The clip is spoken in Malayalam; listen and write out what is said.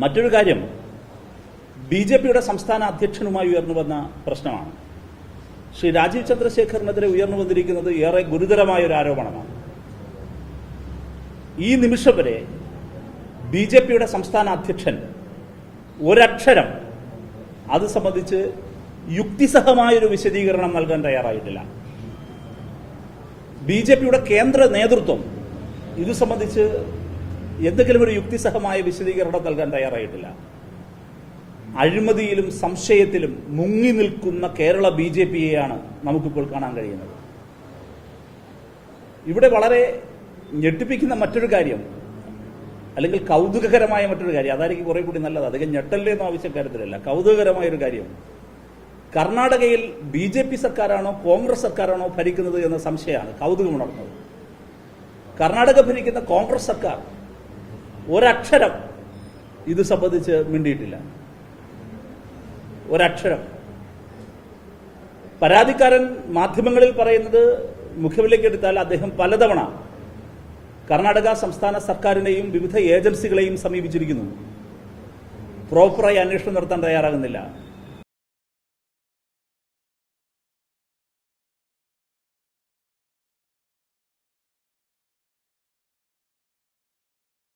മറ്റൊരു കാര്യം ബി ജെ പിയുടെ സംസ്ഥാന അധ്യക്ഷനുമായി ഉയർന്നു വന്ന പ്രശ്നമാണ്. ശ്രീ രാജീവ് ചന്ദ്രശേഖറിനെതിരെ ഉയർന്നു വന്നിരിക്കുന്നത് ഏറെ ഗുരുതരമായ ഒരു ആരോപണമാണ്. ഈ നിമിഷം വരെ ബി ജെ പിയുടെ സംസ്ഥാന അധ്യക്ഷൻ ഒരക്ഷരം അത് സംബന്ധിച്ച് യുക്തിസഹമായൊരു വിശദീകരണം നൽകാൻ തയ്യാറായിട്ടില്ല. ബി ജെ പിയുടെ കേന്ദ്ര നേതൃത്വം ഇത് സംബന്ധിച്ച് എന്തെങ്കിലും ഒരു യുക്തിസഹമായ വിശദീകരണം നൽകാൻ തയ്യാറായിട്ടില്ല. അഴിമതിയിലും സംശയത്തിലും മുങ്ങി നിൽക്കുന്ന കേരള ബി ജെ പിയെയാണ് നമുക്കിപ്പോൾ കാണാൻ കഴിയുന്നത്. ഇവിടെ വളരെ ഞെട്ടിപ്പിക്കുന്ന മറ്റൊരു കാര്യം അല്ലെങ്കിൽ കൗതുകകരമായ മറ്റൊരു കാര്യം അതായിരിക്കും കുറെ കൂടി നല്ലത്. അധികം ഞെട്ടല്ലേ എന്ന ആവശ്യക്കാര്യത്തിലല്ല കൗതുകകരമായ ഒരു കാര്യം. കർണാടകയിൽ ബി ജെ പി സർക്കാരാണോ കോൺഗ്രസ് സർക്കാരാണോ ഭരിക്കുന്നത് എന്ന സംശയമാണ് കൗതുകമുണർന്നത്. കർണാടക ഭരിക്കുന്ന കോൺഗ്രസ് സർക്കാർ ഒരക്ഷരം ഇത് സംബന്ധിച്ച് മിണ്ടിയിട്ടില്ല. ഒരക്ഷരം. പരാതിക്കാരൻ മാധ്യമങ്ങളിൽ പറയുന്നത് മുഖവിലേക്ക് എടുത്താൽ അദ്ദേഹം പലതവണ കർണാടക സംസ്ഥാന സർക്കാരിനെയും വിവിധ ഏജൻസികളെയും സമീപിച്ചിരിക്കുന്നു. പ്രോപ്പറായി അന്വേഷണം നടത്താൻ തയ്യാറാകുന്നില്ല.